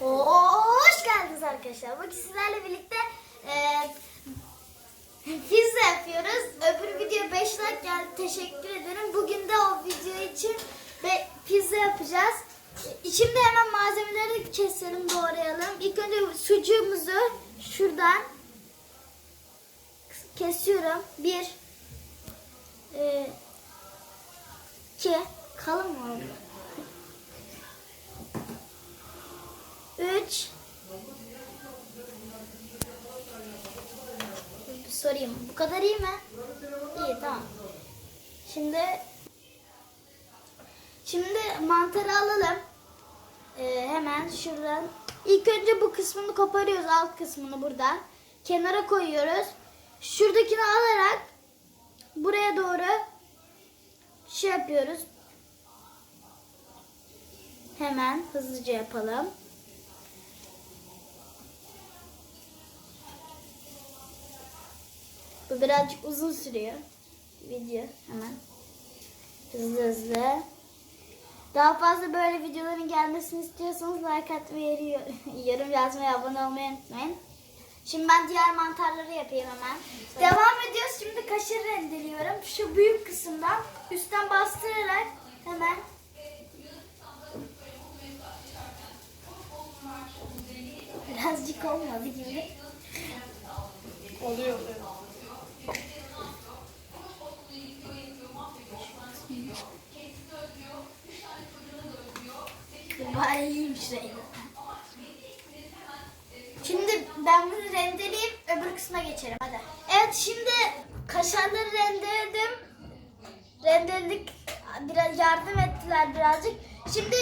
Hoş geldiniz arkadaşlar. Bugün sizlerle birlikte e, pizza yapıyoruz. Öbür video 5 like geldi. Teşekkür ederim. Bugün de o video için pizza yapacağız. Şimdi hemen malzemeleri keselim, doğrayalım. İlk önce sucuğumuzu şuradan kesiyorum. Bir, e, iki, kalın mı 3 Bir sorayım. Bu kadar iyi mi? İyi tamam. Şimdi şimdi mantarı alalım. Ee, hemen şuradan. İlk önce bu kısmını koparıyoruz. Alt kısmını buradan. Kenara koyuyoruz. Şuradakini alarak buraya doğru şey yapıyoruz. Hemen hızlıca yapalım. Birazcık uzun sürüyor. Video hemen. Hızlı hızlı. Daha fazla böyle videoların gelmesini istiyorsanız like atmayı, yorum yazmayı, abone olmayı unutmayın. Şimdi ben diğer mantarları yapayım hemen. Devam ediyoruz. Şimdi kaşarı rendeliyorum. Şu büyük kısımdan üstten bastırarak hemen birazcık olmadı gibi. Oluyor. Vay rengi. Şimdi ben bunu rendeleyip öbür kısma geçelim hadi. Evet şimdi kaşarları rendeledim. Rendeledik. Biraz yardım ettiler birazcık. Şimdi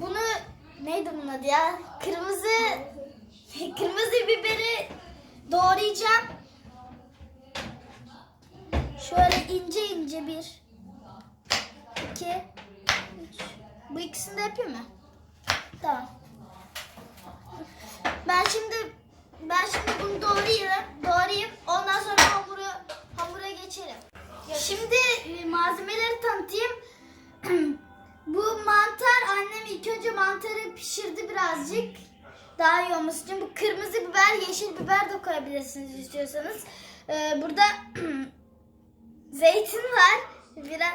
bunu neydi bunun adı ya? Kırmızı kırmızı biberi doğrayacağım. Şöyle ince ince bir iki üç. Bu ikisini de yapayım mı? Tamam. Ben şimdi ben şimdi bunu doğrayayım, doğrayayım. Ondan sonra hamuru hamura geçelim. Şimdi e, malzemeleri tanıtayım. Bu mantar annem ilk önce mantarı pişirdi birazcık. Daha iyi olması için bu kırmızı biber, yeşil biber de koyabilirsiniz istiyorsanız. Ee, burada zeytin var. Biraz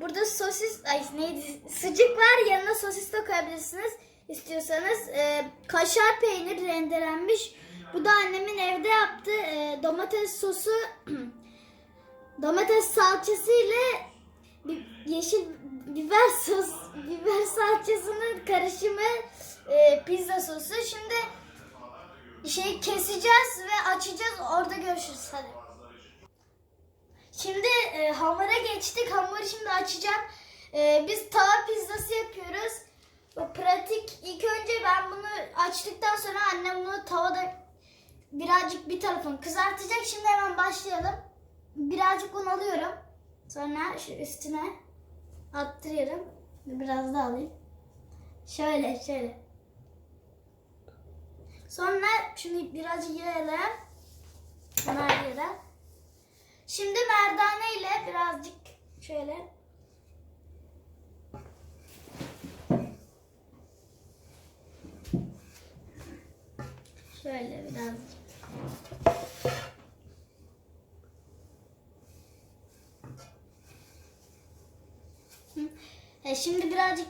burada sosis, ay neydi? Sucuk var. Yanına sosis de koyabilirsiniz istiyorsanız. Ee, kaşar peynir rendelenmiş. Bu da annemin evde yaptığı e, domates sosu, domates salçası ile yeşil biber sos, biber salçasının karışımı e, pizza sosu. Şimdi şey keseceğiz ve açacağız. Orada görüşürüz. Hadi. Şimdi e, hamura geçtik. Hamuru şimdi açacağım. E, biz tava pizzası yapıyoruz. Pratik. İlk önce ben bunu açtıktan sonra annem bunu tavada birazcık bir tarafını kızartacak. Şimdi hemen başlayalım. Birazcık un alıyorum. Sonra şu üstüne attırıyorum. Biraz daha alayım. Şöyle şöyle. Sonra şunu birazcık yayalım. Bunlar yere. Şimdi merdane ile birazcık şöyle şöyle birazcık. E, şimdi birazcık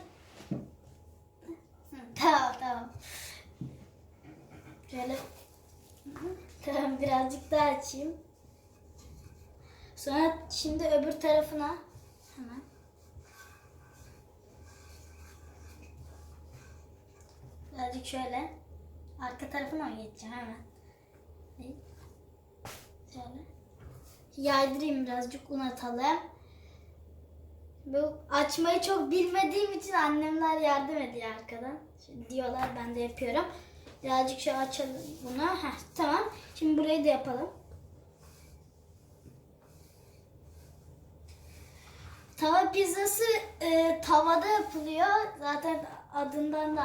tamam tamam şöyle tamam birazcık daha açayım Sonra şimdi öbür tarafına hemen. Birazcık şöyle. Arka tarafına geçeceğim hemen? Şöyle. Yaydırayım birazcık un atalım. Bu açmayı çok bilmediğim için annemler yardım ediyor arkadan. Şimdi diyorlar ben de yapıyorum. Birazcık şöyle açalım bunu. Heh, tamam. Şimdi burayı da yapalım. Tava pizzası e, tavada yapılıyor. Zaten adından da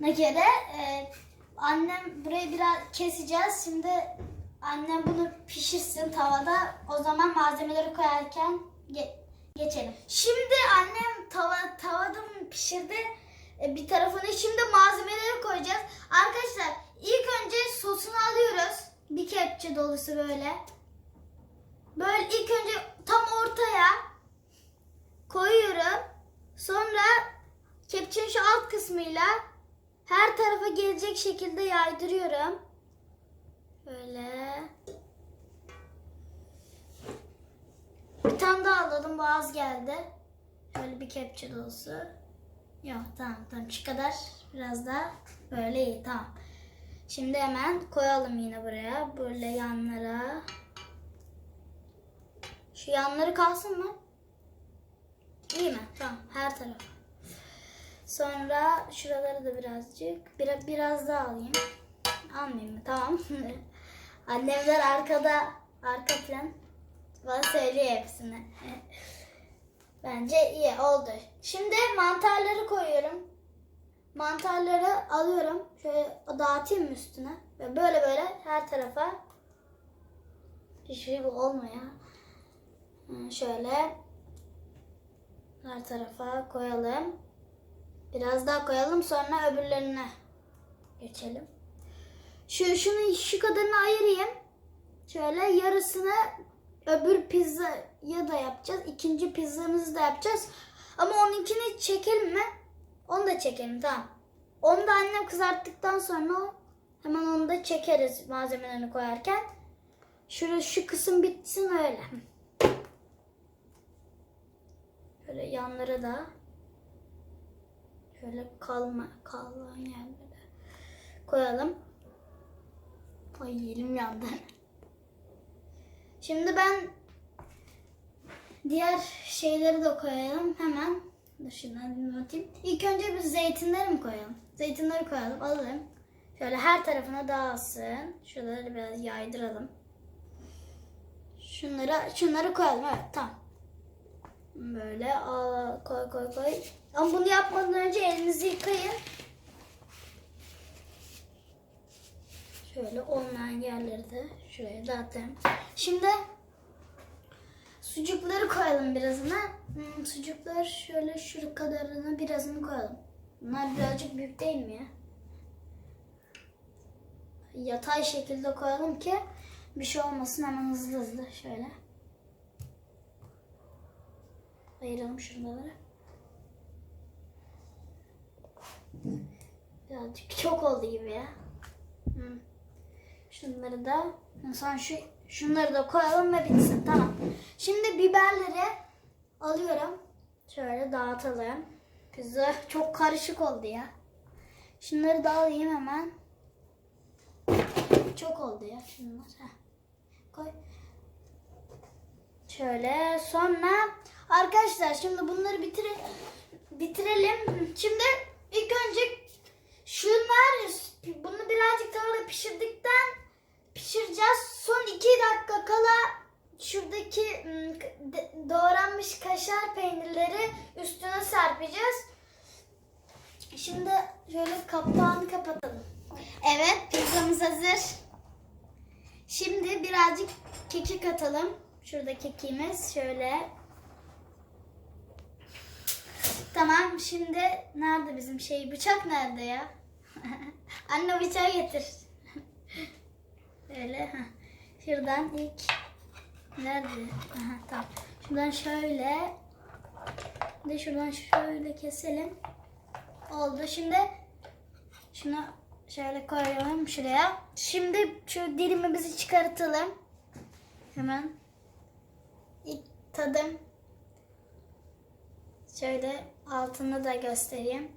anlaşıldığına göre e, annem burayı biraz keseceğiz. Şimdi annem bunu pişirsin tavada. O zaman malzemeleri koyarken ge- geçelim. Şimdi annem tava tavada bunu pişirdi. e, bir tarafını şimdi malzemeleri koyacağız. Arkadaşlar ilk önce sosunu alıyoruz. Bir kepçe dolusu böyle. Böyle ilk önce tam ortaya koyuyorum. Sonra kepçenin şu alt kısmıyla her tarafa gelecek şekilde yaydırıyorum. Böyle. Bir tane daha alalım. Bu az geldi. Şöyle bir kepçe dolusu. Yok tamam tamam şu kadar. Biraz daha böyle iyi tamam. Şimdi hemen koyalım yine buraya. Böyle yanlara. Şu yanları kalsın mı? İyi mi? Tamam her taraf. Sonra şuraları da birazcık. Biraz, biraz daha alayım. Almayayım mı? Tamam. Annemler arkada. Arka plan. Bana söylüyor hepsini. Bence iyi oldu. Şimdi mantarları koyuyorum. Mantarları alıyorum. Şöyle dağıtayım üstüne? Ve böyle böyle her tarafa. Hiçbir şey olmuyor. Hı, Şöyle her tarafa koyalım. Biraz daha koyalım sonra öbürlerine geçelim. Şu şunu şu kadarını ayırayım. Şöyle yarısını öbür pizzaya da yapacağız. İkinci pizzamızı da yapacağız. Ama onunkini çekelim mi? Onu da çekelim tamam. Onu da annem kızarttıktan sonra hemen onu da çekeriz malzemelerini koyarken. Şurada şu kısım bitsin öyle. Şöyle yanlara da şöyle kalma kalan yerlere koyalım. Ay elim yandı. Şimdi ben diğer şeyleri de koyalım hemen. Dur atayım. İlk önce bir zeytinleri mi koyalım? Zeytinleri koyalım, alalım. Şöyle her tarafına dağılsın. Şuraları biraz yaydıralım. Şunları, şunları koyalım. Evet, tamam. Böyle aa, koy koy koy. Ama bunu yapmadan önce elinizi yıkayın. Şöyle olmayan yerleri de şuraya dağıtalım. Şimdi sucukları koyalım birazını. Hmm, sucuklar şöyle şu kadarını birazını koyalım. Bunlar birazcık büyük değil mi ya? Yatay şekilde koyalım ki bir şey olmasın hemen hızlı hızlı şöyle. Ayıralım şunları. Birazcık çok oldu gibi ya. Şunları da sonra şu şunları da koyalım ve bitsin. Tamam. Şimdi biberleri alıyorum. Şöyle dağıtalım. Pizza çok karışık oldu ya. Şunları da alayım hemen. Çok oldu ya şunlar. Heh. Koy. Şöyle sonra arkadaşlar şimdi bunları bitire, bitirelim. Şimdi ilk önce şunlar bunu birazcık tavada pişirdikten pişireceğiz. Son iki dakika kala şuradaki de- doğranmış kaşar peynirleri üstüne serpeceğiz. Şimdi şöyle kapağını kapatalım. Evet pizzamız hazır. Şimdi birazcık kekik atalım. Şurada kekiğimiz şöyle. Tamam şimdi nerede bizim şey bıçak nerede ya? Anne bıçağı getir. Öyle ha. Şuradan ilk nerede? Aha tamam. Şuradan şöyle de şuradan şöyle keselim. Oldu. Şimdi şunu şöyle koyalım şuraya. Şimdi şu dilimimizi çıkartalım. Hemen ilk tadım şöyle altını da göstereyim.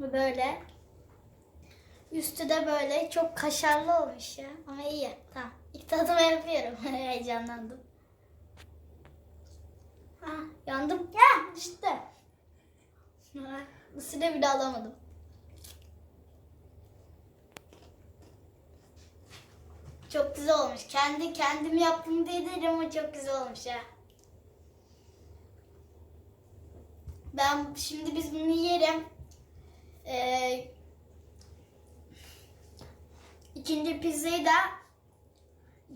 Böyle. Üstü de böyle çok kaşarlı olmuş ya. Ama iyi. Tamam. İlk tadımı yapıyorum. Heyecanlandım. Ha, yandım. Ya işte. Ha, süre bile alamadım. Çok güzel olmuş. Kendi kendim yaptım diye değil ama çok güzel olmuş ya. Ben şimdi biz bunu yerim. Ee, ikinci pizzayı da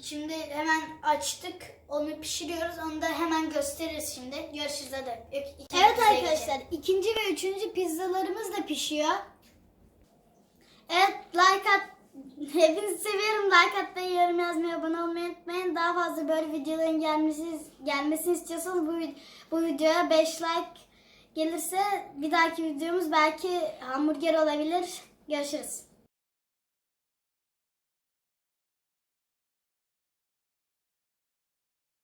Şimdi hemen açtık. Onu pişiriyoruz. Onu da hemen gösteririz şimdi. Görüşürüz hadi. İk- ikinci Evet arkadaşlar geçelim. ikinci ve üçüncü pizzalarımız da pişiyor. Evet like at. Hepinizi seviyorum. Like atmayı, yorum yazmayı, abone olmayı unutmayın. Daha fazla böyle videoların gelmesi, gelmesini istiyorsanız bu, bu videoya 5 like gelirse bir dahaki videomuz belki hamburger olabilir. Görüşürüz.